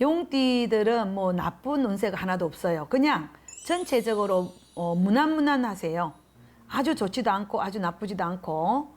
용띠들은 뭐 나쁜 운세가 하나도 없어요. 그냥 전체적으로 어, 무난무난하세요. 아주 좋지도 않고 아주 나쁘지도 않고.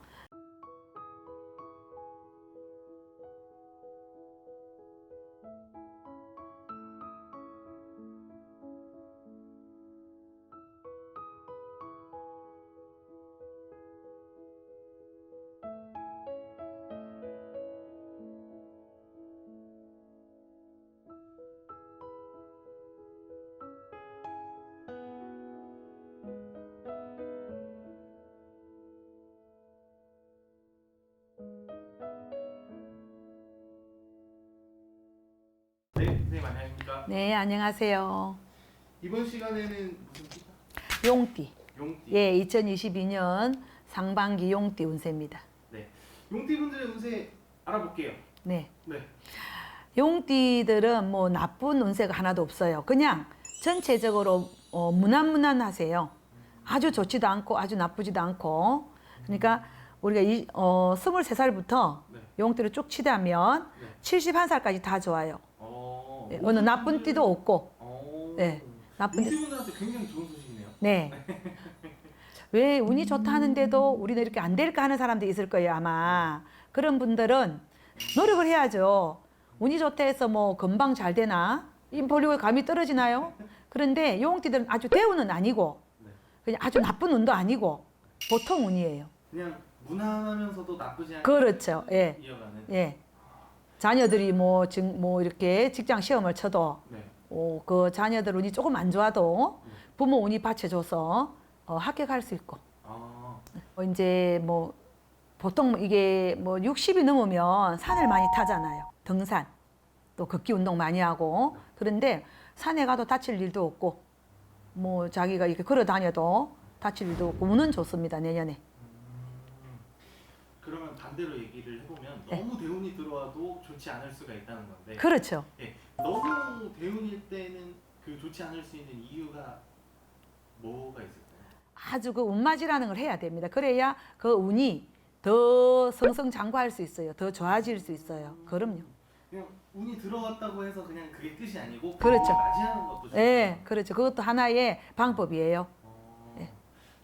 선생님 안녕하십니까? 네, 안녕하세요. 이번 시간에는 무슨? 용띠. 용띠. 예, 2022년 상반기 용띠 운세입니다. 네. 용띠 분들의 운세 알아볼게요. 네. 네. 용띠들은 뭐 나쁜 운세가 하나도 없어요. 그냥 전체적으로 어, 무난무난하세요. 아주 좋지도 않고 아주 나쁘지도 않고. 그러니까 우리가 이, 어, 23살부터 네. 용띠를 쭉 치다면 네. 71살까지 다 좋아요. 어. 예, 어느 나쁜 띠도 없고. 어. 네, 나쁜 띠. 분들한테 굉장히 좋은 소식이네요. 네. 왜 운이 좋다 하는데도 우리는 이렇게 안 될까 하는 사람도 있을 거예요, 아마. 그런 분들은 노력을 해야죠. 운이 좋다 해서 뭐 금방 잘 되나? 인폴리오에 감이 떨어지나요? 그런데 용띠들은 아주 대운은 아니고 네. 그냥 아주 나쁜 운도 아니고 보통 운이에요. 그냥 무난하면서도 나쁘지 않게 그렇죠. 예. 이어가는. 예. 자녀들이 뭐, 즉, 뭐 이렇게 직장 시험을 쳐도 네. 어, 그 자녀들 운이 조금 안 좋아도 네. 부모 운이 받쳐줘서 어, 합격할 수 있고 아. 어, 이제 뭐 보통 이게 뭐 60이 넘으면 산을 많이 타잖아요. 등산. 또 걷기 운동 많이 하고. 그런데 산에 가도 다칠 일도 없고 뭐 자기가 이렇게 걸어 다녀도 다칠 일도 없고 운은 좋습니다. 내년에. 음. 그러면 반대로 얘기를 해보면 네. 너무 대운이 들어와도 좋지 않을 수가 있다는 건데. 그렇죠. 예. 너무 대운일 때는 그 좋지 않을 수 있는 이유가 뭐가 있을까요? 아주 그 운맞이라는 걸 해야 됩니다. 그래야 그 운이 더 성성장구할 수 있어요. 더 좋아질 수 있어요. 그럼요. 그냥 운이 들어왔다고 해서 그냥 그게 끝이 아니고 그렇죠. 맞이하는 것도 예, 중요해요. 그렇죠. 그것도 하나의 방법이에요. 어, 예.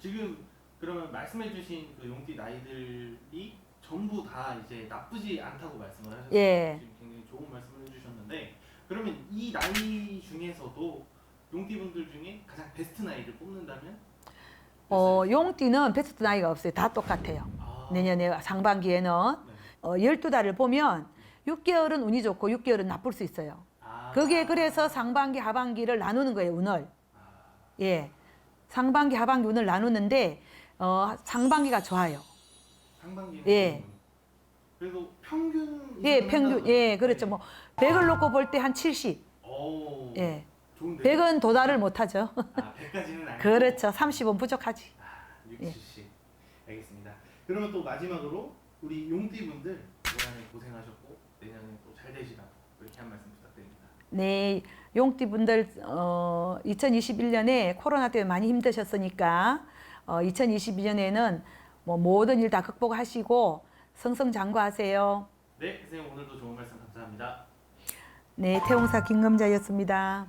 지금 그러면 말씀해주신 그 용띠 나이들이 전부 다 이제 나쁘지 않다고 말씀을 하셨어요. 예. 지금 굉장히 좋은 말씀을 해주셨는데 그러면 이 나이 중에서도 용띠 분들 중에 가장 베스트 나이를 뽑는다면? 어, 용띠는 베스트 나이가 없어요. 다 똑같아요. 아, 내년에 상반기에는 네. 어, 12달을 보면 6개월은 운이 좋고 6개월은 나쁠 수 있어요. 아, 그게 그래서 상반기, 하반기를 나누는 거예요, 운을. 아, 예. 상반기, 하반기 운을 나누는데, 어, 상반기가 좋아요. 상반기는 예. 그래도 평균 예, 평균. 예, 그렇죠. 뭐, 100을 놓고 볼 때 한 70. 오, 예. 좋은데. 100은 도달을 못 하죠. 아, 100까지는 아니고. 그렇죠. 30은 부족하지. 아, 6, 70. 알겠습니다. 그러면 또 마지막으로 우리 용띠 분들 올한해 고생하셨고 내년에 또 잘 되시라고 이렇게 한 말씀 부탁드립니다. 네, 용띠 분들 어, 2021년에 코로나 때문에 많이 힘드셨으니까 어, 2022년에는 뭐 모든 일 다 극복하시고 성성장구하세요. 네, 선생님 오늘도 좋은 말씀 감사합니다. 네, 태용사 김금자였습니다.